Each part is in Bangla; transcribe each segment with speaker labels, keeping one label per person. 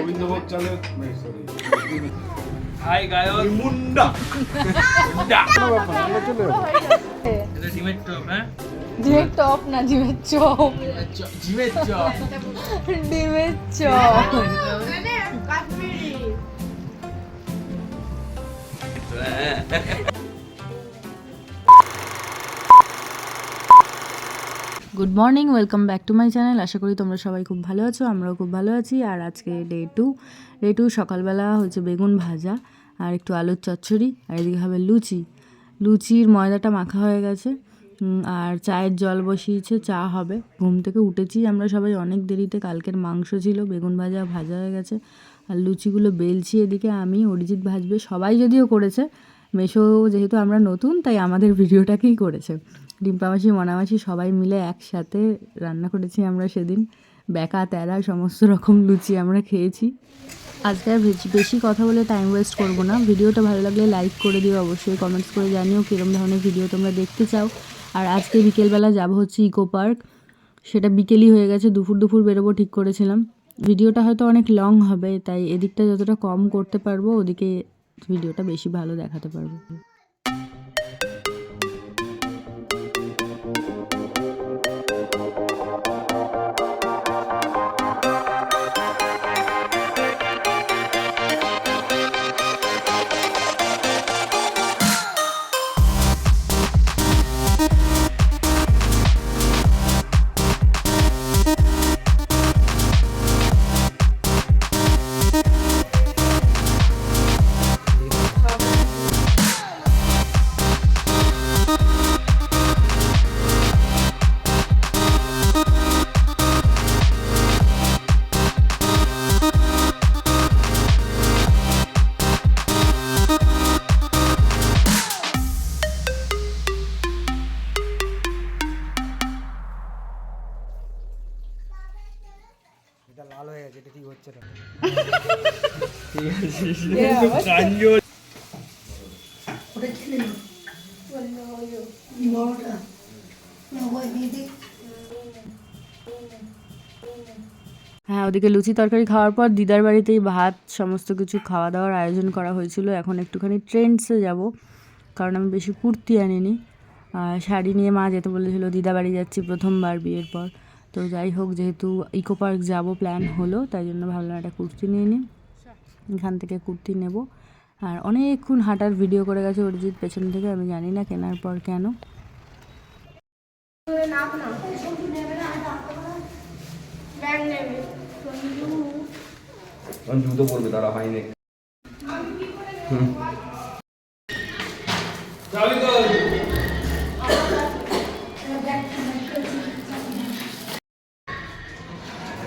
Speaker 1: গোবিন্দভোগ চালের সরি
Speaker 2: হাই গায়ক
Speaker 1: মুন্ডা
Speaker 2: মুন্ডা।
Speaker 1: কোনো ব্যাপার না, আমরা চলে যাব
Speaker 2: এটা ডিমের চপ হ্যাঁ
Speaker 3: ডিমের টপ না good morning welcome back to my channel আশা করি তোমরা সবাই খুব ভালো আছো, আমরাও খুব ভালো আছি। আর আজকে ডে টু ডে টু সকালবেলা হচ্ছে বেগুন ভাজা আর একটু আলুর চচ্চড়ি আর এদিকে হবে লুচি। লুচির ময়দাটা মাখা হয়ে গেছে। আর চায়ের জল বসিয়েছে, চা হবে। ঘুম থেকে উঠেছি আমরা সবাই, অনেক দেরিতে। কালকের মাংস ছিল, বেগুন ভাজা ভাজা হয়ে গেছে। আর লুচিগুলো বেলছি এদিকে আমি, অরিজিৎ ভাজবে। সবাই যদিও করেছে, মেশো যেহেতু আমরা নতুন, তাই আমাদের ভিডিওটাকেই করেছে। ডিম্পা মাসি মনামাসি সবাই মিলে একসাথে রান্না করেছি আমরা সেদিন। ব্যাকা তেরা, সমস্ত রকম লুচি আমরা খেয়েছি। আজকে আর বেশি- কথা বলে টাইম ওয়েস্ট করব না। ভিডিওটা ভালো লাগলে লাইক করে দিও, অবশ্যই কমেন্টস করে জানিও কীরকম ধরনের ভিডিও তোমরা দেখতে চাও। আর আজকে বিকেলবেলা যাব হচ্ছে ইকো পার্ক সেটা বিকেলই হয়ে গেছে, দুপুর দুপুর বেরোবো ঠিক করেছিলাম। ভিডিওটা হয়তো অনেক লং হবে, তাই এদিকটা যতটা কম করতে পারব, ওদিকে ভিডিওটা বেশি ভালো দেখাতে পারব।
Speaker 4: হ্যাঁ
Speaker 3: ওদিকে লুচি তরকারি খাওয়ার পর দিদার বাড়িতেই ভাত, সমস্ত কিছু খাওয়া দাওয়ার আয়োজন করা হয়েছিল। এখন একটুখানি ট্রেন্ডসে যাব, কারণ আমি বেশি কুর্তি আনিনি। আর শাড়ি নিয়ে মা যেতে বলেছিল, দিদা বাড়ি যাচ্ছি প্রথমবার বিয়ের পর। তো যাই হোক যেহেতু ইকো পার্ক যাব প্ল্যান হলো তাই জন্য ভাবলাম একটা কুর্তি নিয়ে নিই। এখান থেকে কুর্তি নেব। আর অনেকক্ষণ হাঁটার ভিডিও করে গেছে অরিজিৎ পেছন থেকে আমি জানি না কেনার পর কেন।
Speaker 2: জুতো পরবে তারা হয়নি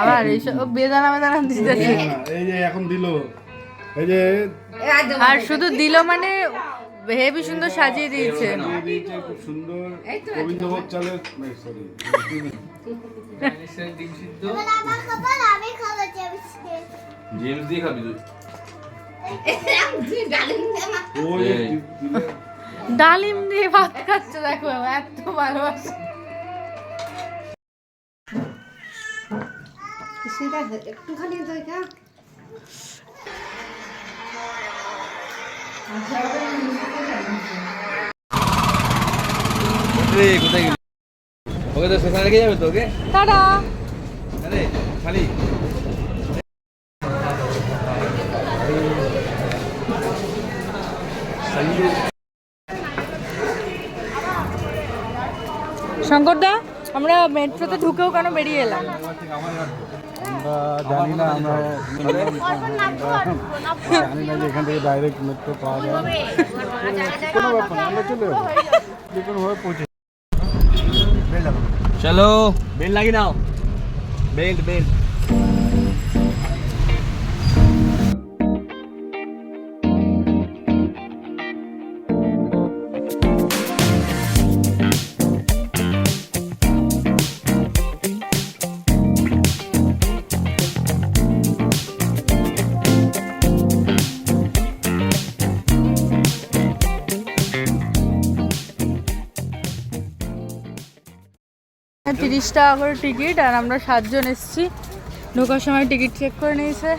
Speaker 3: আবার এইসব বেদানা বেদানা দিতেছে
Speaker 1: এই যে এখন দিল। এই যে
Speaker 3: আর শুধু দিল মানে হেভি সুন্দর সাজিয়ে দিয়েছে।
Speaker 1: খুব সুন্দর গোবিন্দভোগ চালের সরি
Speaker 2: জেমস দিয়ে খাবি তুই?
Speaker 3: ডালিম দিয়ে ভাত খাচ্ছে দেখো এত ভালোবাসে।
Speaker 5: সেটা একটুখানি দইটা
Speaker 2: রে কোথায় গেলি? ওকে তো সেখানে রেখে যাবে তো ওকে?
Speaker 3: টাটা।
Speaker 2: আরে খালি।
Speaker 3: শঙ্কর দা আমরা মেট্রোতে ঢুকেও কেন বেরিয়ে এলাম?
Speaker 1: আমরা জানি না আমরা জানি না যে এখান থেকে ডাইরেক্ট মেট্রো পাওয়া যায়। কোনো ব্যাপার না আমরা চলে। যাব যে কোনোভাবে পৌঁছে
Speaker 2: চলো বেল লাগি নাও। Belt belt.
Speaker 3: তিরিশ টাকা করে টিকিট আর আমরা সাতজন এসেছি। ঢোকার সময় টিকিট চেক করে নিয়েছে।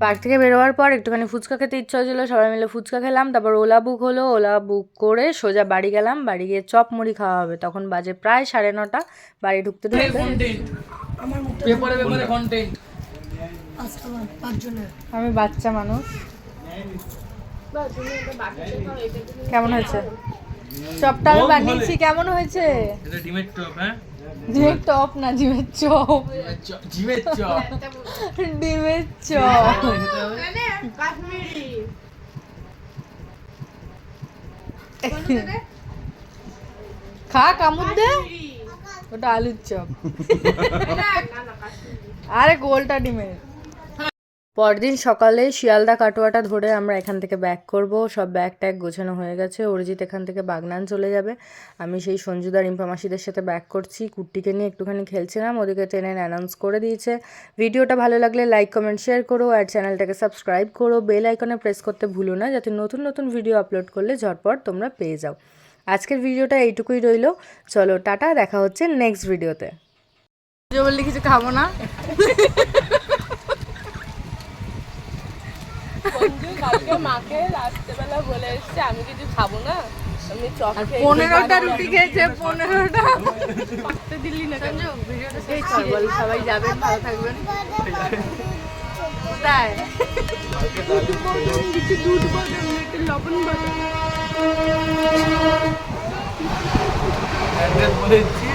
Speaker 3: পার্ক থেকে বেরোবার পর একটুখানি ফুচকা খেতে ইচ্ছা হয়েছিলো সবাই মিলে ফুচকা খেলাম তারপর ওলা বুক হলো ওলা বুক করে সোজা বাড়ি গেলাম বাড়ি গিয়ে চপ মুড়ি খাওয়া হবে। তখন বাজে প্রায় সাড়ে নটা বাড়ি ঢুকতে আমি বাচ্চা মানুষ। কেমন হয়েছে? চপটা আমি বানিয়েছি কেমন হয়েছে?
Speaker 2: এটা ডিমের টপ হ্যাঁ?
Speaker 3: ডিমের টপ না ডিমের চপ?
Speaker 2: জিমের চপ।
Speaker 3: ডিমের চপ। খা কামড় দে। ওটা আলুর চপ। আরে গোলটা ডিমের। পরদিন সকালে শিয়ালদা কাটোয়াটা ধরে আমরা এখান থেকে ব্যাক করব। সব ব্যাগ ট্যাগ গোছানো হয়ে গেছে। অরিজিৎ এখান থেকে বাগনান চলে যাবে। আমি সেই সঞ্জুদা রিম্পা মাসিদের সাথে ব্যাক করছি। কুট্টিকে নিয়ে একটুখানি খেলছিলাম। ওদেরকে ট্রেনের অ্যানাউন্স করে দিয়েছে। ভিডিওটা ভালো লাগলে লাইক কমেন্ট শেয়ার করো আর চ্যানেলটাকে সাবস্ক্রাইব করো। বেল আইকনে প্রেস করতে ভুলো না যাতে নতুন নতুন ভিডিও আপলোড করলে ঝটপট তোমরা পেয়ে যাও। আজকের ভিডিওটা এইটুকুই রইল। চলো, টাটা। দেখা হচ্ছে নেক্সট ভিডিওতে বললি কিছু খাব না? আর পনেরোটা রুটি খেয়েছে পনেরোটা। দিল্লি না বল সবাই যাবেন ভালো থাকবেন। কোথায়? দুধ বাদাম একটু লবণ বাদাম
Speaker 2: অ্যাড্রেস বলে দিচ্ছি